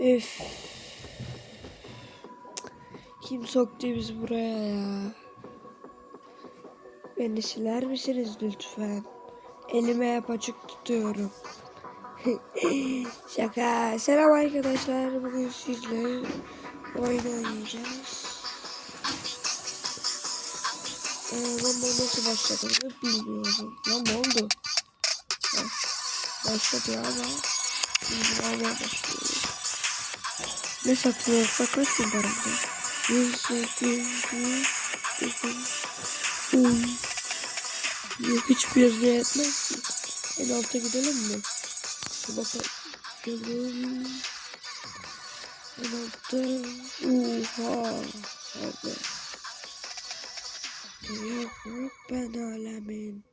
Üf. Kim soktu bizi buraya ya? Beni siler misiniz lütfen? Elime hep tutuyorum. Şaka. Selam arkadaşlar. Bugün sizle oyun oynayacağız. Ee, ben nasıl başladığını bilmiyorum. Lan ne oldu? Başladı ama hala başlıyor. Ne satıyorsak kaç bin paramda? 100, 100, 100, 100, 100. Yok hiçbir yere yetmez ki. En alta gidelim mi? Bir bakalım. En altta. Oha. Abi. Yok yok ben alemin.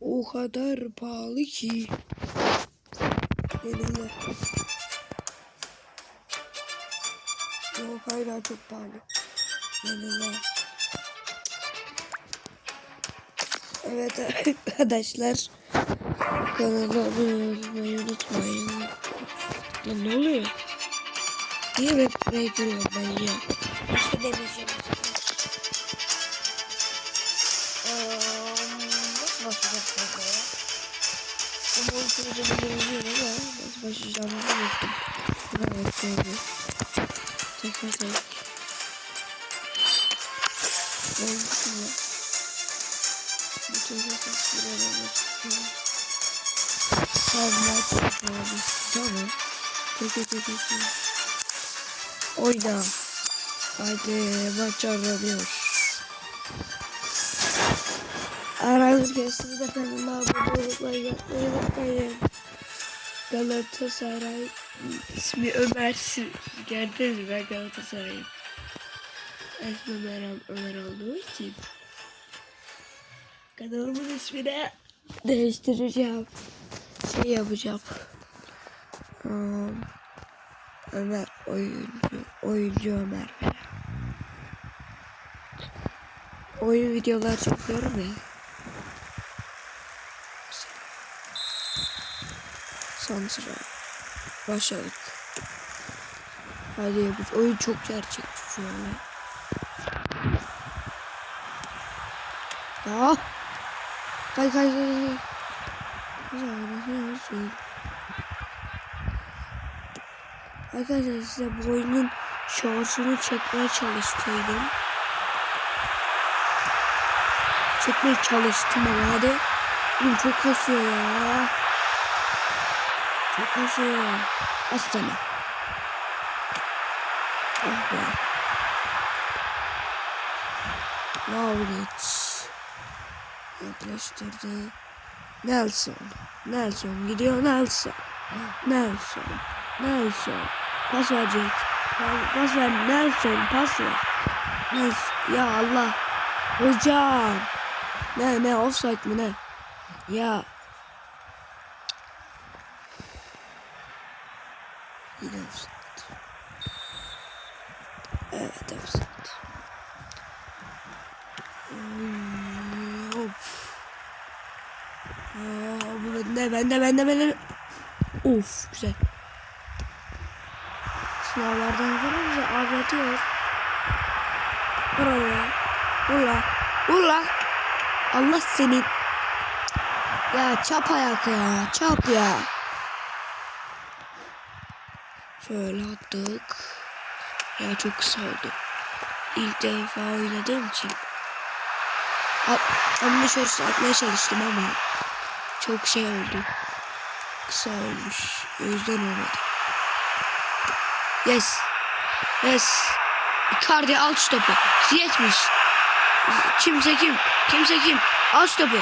O kadar pahalı ki. Yenile. Hala çok pahalı. Yenile. Evet arkadaşlar. Kanala abone olmayı unutmayın. Lan ne oluyor? Niye ben buraya giriyorum ben ya? Bir şey demeyeceğim. Nasıl başlayacağız burada ya? Ama oturacağım bilmiyorum ama nasıl başlayacağımı bilmiyorum. Evet sevdim. Bütün hesapları aramak istiyorum. Tamam, tamam. Peki, peki. Oyna. Hadi maç aranıyor. Aranırken de kanala abone olmayı unutmayın. Galatasaray ismi Ömer mü ben Galatasaray'ım. İsmi Ömer, Ömer olduğu için kanalımın ismini değiştireceğim. Şey yapacağım. Um, Ömer oyuncu, oyuncu Ömer falan. Oyun videolar çekiyorum ya. Son sıra. Başladık. Hadi bu oyun çok gerçekçi şu an. Ya. Kay kay kay kay. Arkadaşlar size bu oyunun şarjını çekmeye çalıştıydım. Çekmeye çalıştım ama hadi. Oğlum çok kasıyor ya. Çok kasıyor. Aslanım. Ah be. Lauric. Yaklaştırdı. Nelson. Nelson gidiyor Nelson. Nelson. Nelson. Pas verecek. Pas ver Nelson. Pas ver. Nelson. Ya Allah. Hocam. Ne ne offside mi ne? Ya. Yine offside. Evet offside. Oy, Of. Aa, bu bende bende bende bende. Of güzel. Sınavlardan ağlatıyor. Vur oraya. Vur la. Vur la. Allah senin. Ya çap ayak ya. Çap ya. Şöyle attık. Ya çok kısa oldu. İlk defa oynadığım için. At, amma şöyle atmaya çalıştım ama çok şey oldu. Kısa olmuş. O yüzden olmadı. Yes. Yes. Icardi al şu topu. Ziyetmiş. Kimse kim? Kimse kim? Al şu topu.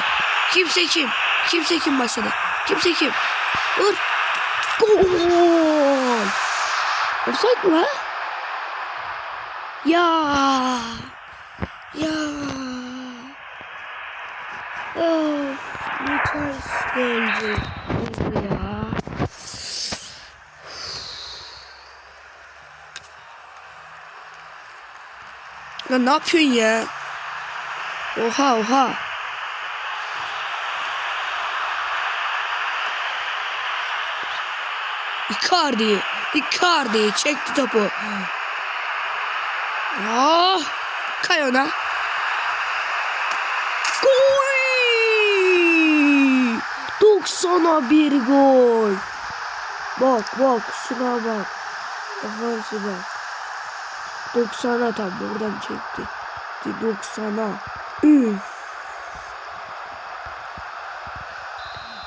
Kimse kim? Kimse kim başladı? Kimse kim? Vur. Gol. Offside mı? Ya. Ya. Of. Ne ters goldü. Oldu ya. Lan ne yapıyorsun ya? Oha oha. Icardi. Icardi çekti topu. Ah! Kay ona. Gol! 90'a bir gol. Bak bak şuna bak. Defansı bak. 90'a tam buradan çekti. 90'a. Üf.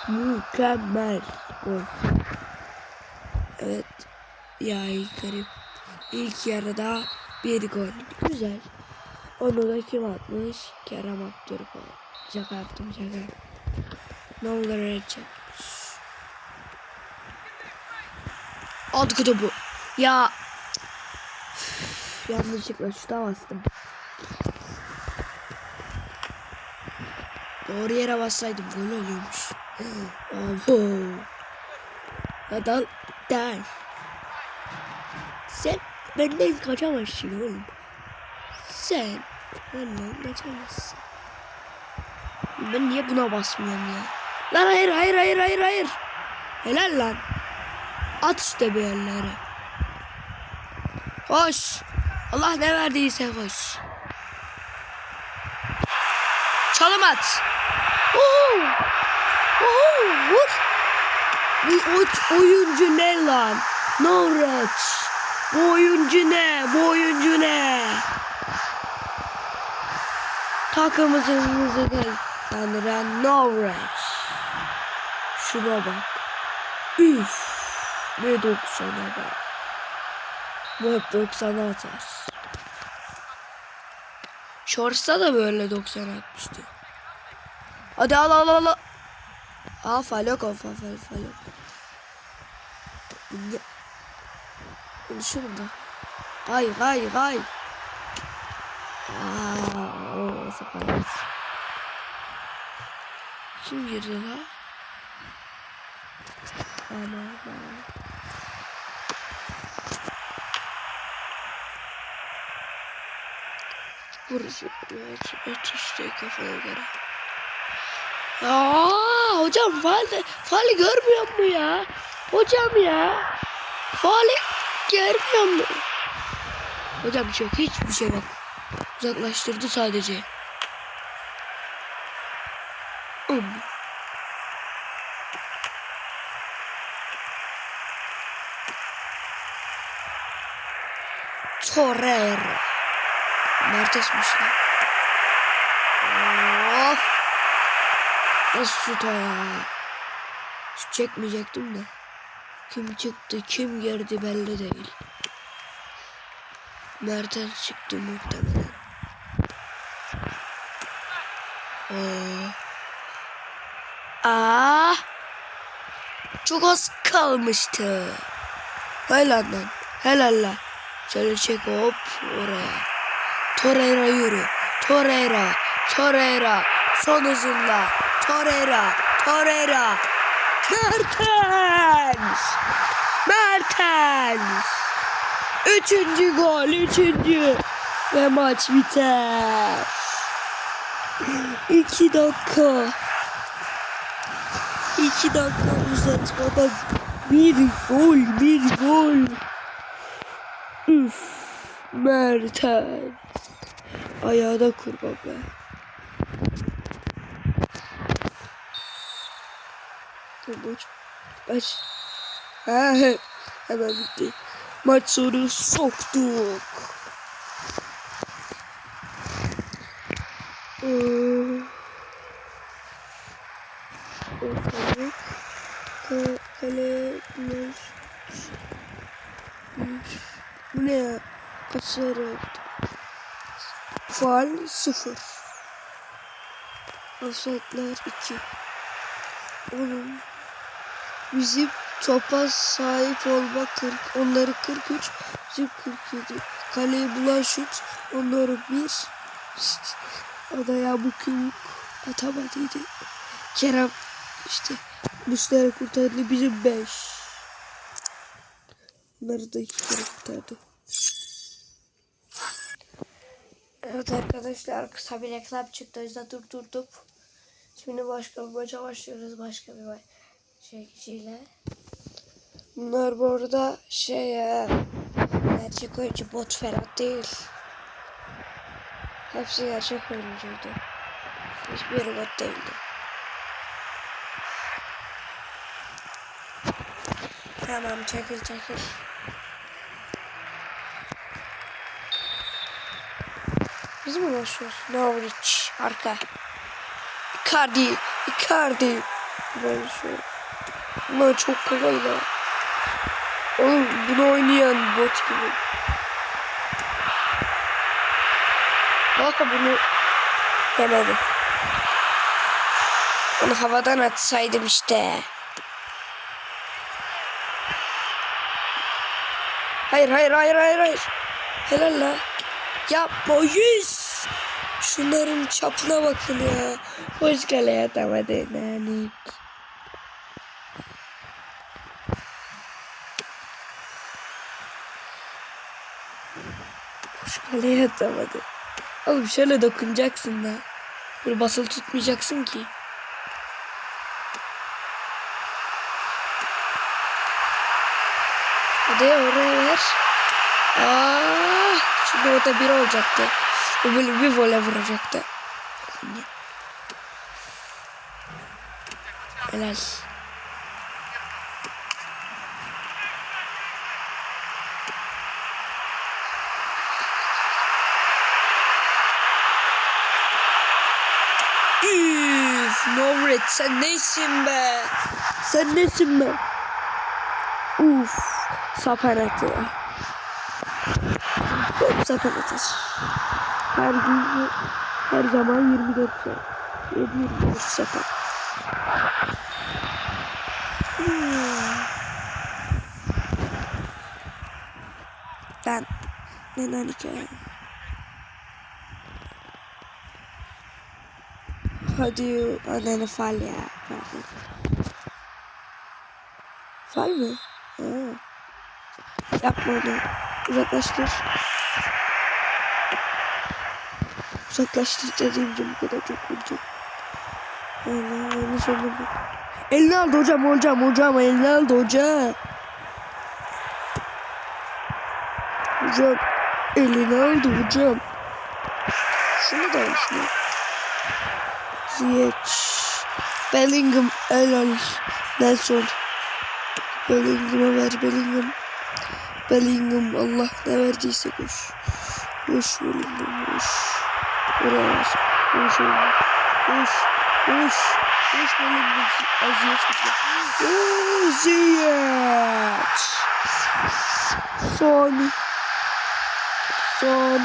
Mükemmel. Gol. Evet. Ya garip. İlk yarıda bir gol. Güzel. Onu da kim atmış? Kerem Aktürkoğlu. Şaka yaptım şaka. Ne olur çekmiş. Aldık topu. Ya. Yanlışlıkla şuta bastım. Doğru yere bassaydım gol oluyormuş. Abo. Ya dal der. Sen benden kaçamazsın oğlum. Sen benden kaçamazsın. Ben niye buna basmıyorum ya? Lan hayır hayır hayır hayır hayır. Helal lan. At işte bir yerlere. Hoş. Allah ne verdiyse hoş. Çalım at. Oo, vur. Bu o- oyuncu ne lan? Norwich. Bu oyuncu ne? Bu oyuncu ne? Takımımızın müziği tanıran Norwich. Şuna bak. Üf. Ne 90'a bak. Bu hep 90'a atar. Shorts'ta da böyle 90 atmıştı. Hadi al al al. al. Aa falok o fa fa falok. Ne? Konuşurum da. Hayır hayır hayır. Aa, o sakal. Kim girdi la? Aman aman. Aç işte kafana göre. Aa, hocam faali, faali görmüyor mu ya? Hocam ya. Faali görmüyor mu? Hocam bir yok. Hiçbir şey bak. Uzaklaştırdı sadece. Um. Torreira. Mertesmiş lan. Of. Nasıl şut ya? Şut çekmeyecektim de. Kim çıktı kim girdi belli değil. Mertens çıktı muhtemelen. Oo. Aa. Çok az kalmıştı. Helal lan. Helal lan. Şöyle çek hop oraya. Torreira yürü. Torreira. Torreira. Son hızında. Torreira. Torreira. Mertens. Mertens. Üçüncü gol. Üçüncü. Ve maç biter. İki dakika. İki dakika uzatmada bir gol. Bir gol. Üf. Mertens. Ayağına kurban be. Maç. Maç. Ha, he. hemen bitti. Maç sonu soktuk. Ee, Ortalık. Ka- Kale. Beş. Bu ne ya? Kaç sayı Faal sıfır. Offside'ler iki. Oğlum. Bizim topa sahip olma 40. Onları 43. Bizim 47. Kaleyi bulan şut. Onları bir. O da ya bu kim atamadıydı. Kerem işte Müslere kurtardı bizim 5. Bunları da iki kere kurtardı. Evet arkadaşlar kısa bir reklam çıktı o yüzden durdurdum. Şimdi başka bir maça başlıyoruz başka bir şey kişiyle. Bunlar bu arada şey ya. Gerçek oyuncu bot falan değil. Hepsi gerçek oyuncuydu. Hiçbiri bot değildi. Tamam çekil çekil. Biz mi ulaşıyoruz? Norwich arka. Icardi, Icardi. Böyle şey. Bunlar çok kolay lan. Oğlum bunu oynayan bot gibi. Bak bunu yemedi. Onu havadan atsaydım işte. Hayır hayır hayır hayır hayır. Helal la. Yapma yüz. Şunların çapına bakın ya. Hoş kaleye atamadı nanik. Hoş kaleye atamadı. Oğlum şöyle dokunacaksın da. Böyle basılı tutmayacaksın ki. Hadi oraya ver. Aa, şimdi o da bir olacaktı. O böyle bir voley vuracaktı. Helal. Üf, Norwich sen neysin be? Sen nesin be? Uf, sapan atı. Atır. Her gün, her zaman 24 saat. 7-24 sapan. Hmm. Ben neden hikaye? Hadi ananı fal ya. Fal mı? Ha. Yapma onu. Uzaklaştır. Uzaklaştır dediğim gibi bu kadar çok vuracak. Allah yanlış oldu. Elini aldı hocam hocam hocam elini aldı hocam. Hocam elini aldı hocam. Şunu da aynısını. Ziyech. Bellingham helal. Nelson. Bellingham'a ver Bellingham. Bellingham Allah ne verdiyse koş. Koş Bellingham koş. Ver. Koş oğlum. Koş. Koş. Koş Bellingham. Aziyet. Oo Ziyech. Son. Son.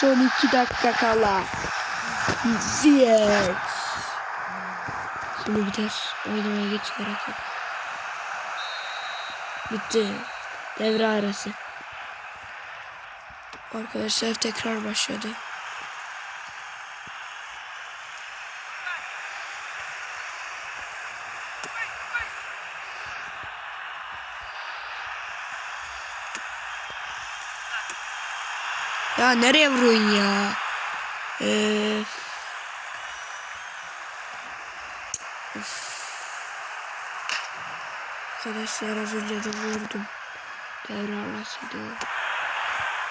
Son iki dakika kala. Ziyech. Şimdi biter. Oynamaya geç gerek yok. Bitti. Devre arası. Arkadaşlar tekrar başladı. Ya nereye vuruyorsun ya? Ee, Arkadaşlar az önce de vurdum. Devre arasıydı.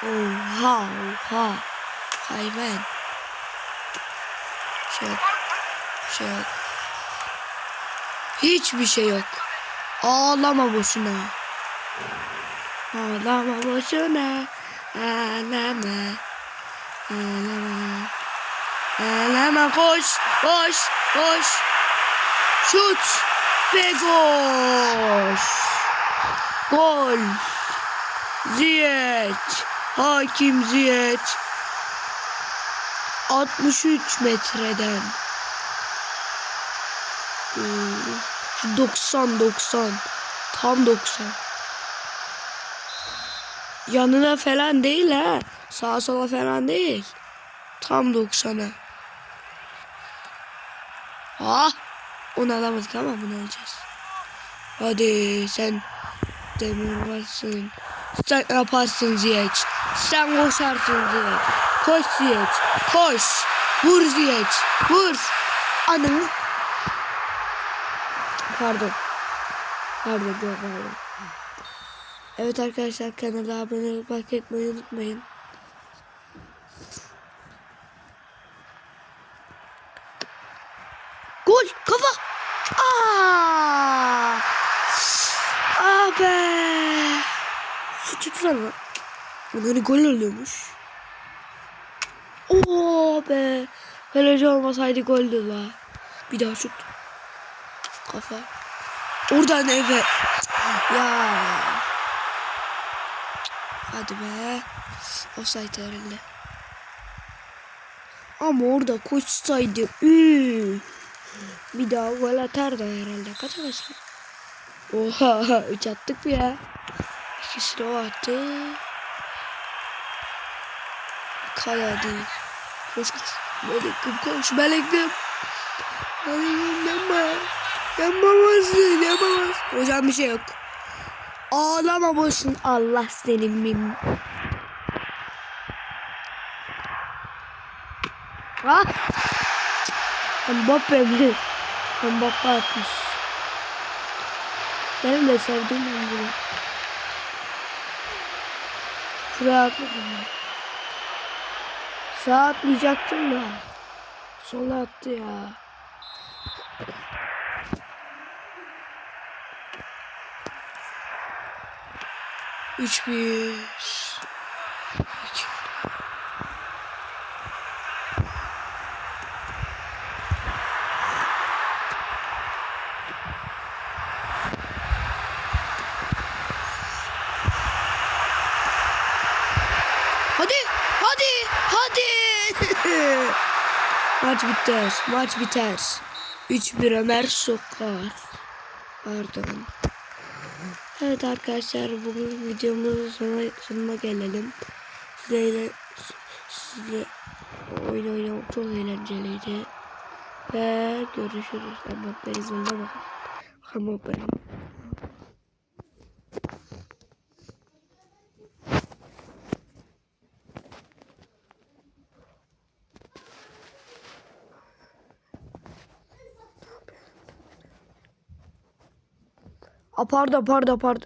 Oha oha. Hayvan. Şey yok. Şey yok. Hiçbir şey yok. Ağlama boşuna. Ağlama boşuna. Ağlama. Ağlama. Ağlama koş. Koş. Koş. Şut. Ve gol. Gol. Ziyech. Hakim Ziyech. 63 metreden. Hmm, 90 90. Tam 90. Yanına falan değil ha. Sağa sola falan değil. Tam 90'a. Ah! Onu alamadık ama bunu alacağız. Hadi sen demir varsın. Sen yaparsın Ziyech. Sen koşarsın Ziyech. Koş Ziyech. Koş. Vur Ziyech. Vur. Anam. Pardon. Pardon pardon. Evet arkadaşlar kanala abone olup like etmeyi unutmayın. Gol kafa. Aa! Ah be. Şu tutsana. Bunları gol oluyormuş. Oo be. Kaleci olmasaydı goldü la. Bir daha şut. Kafa. Oradan eve. Ya. Hadi be. Offside herhalde. Ama orada koşsaydı. üf. Bir daha gol atardı herhalde. Kaç arası? Oha. Üç attık mı ya? İkisini o attı. Kaya değil. Koş koş. Melek'im koş. Melek'im. Melek'im yapma. Yapamazsın. Yapamazsın. Hocam bir şey yok. Ağlama boşun. Allah senin mim. Ah. Mbappe mi? Mbappe atmış. Benim de sevdiğim oyuncu. Şuraya atladım ben. Sağa atlayacaktım da. Sola attı ya. Üç bir. İki. Hadi, hadi, hadi. Maç biter, maç biter. 3-1 Ömer Sokar. Pardon. Evet arkadaşlar bugün videomuzun sonuna, sonuna gelelim. Sizle, sizle oyun oynamak çok eğlenceliydi. Ve görüşürüz. Ama benim önüne bakın. Ama benim. Pardon pardon pardon.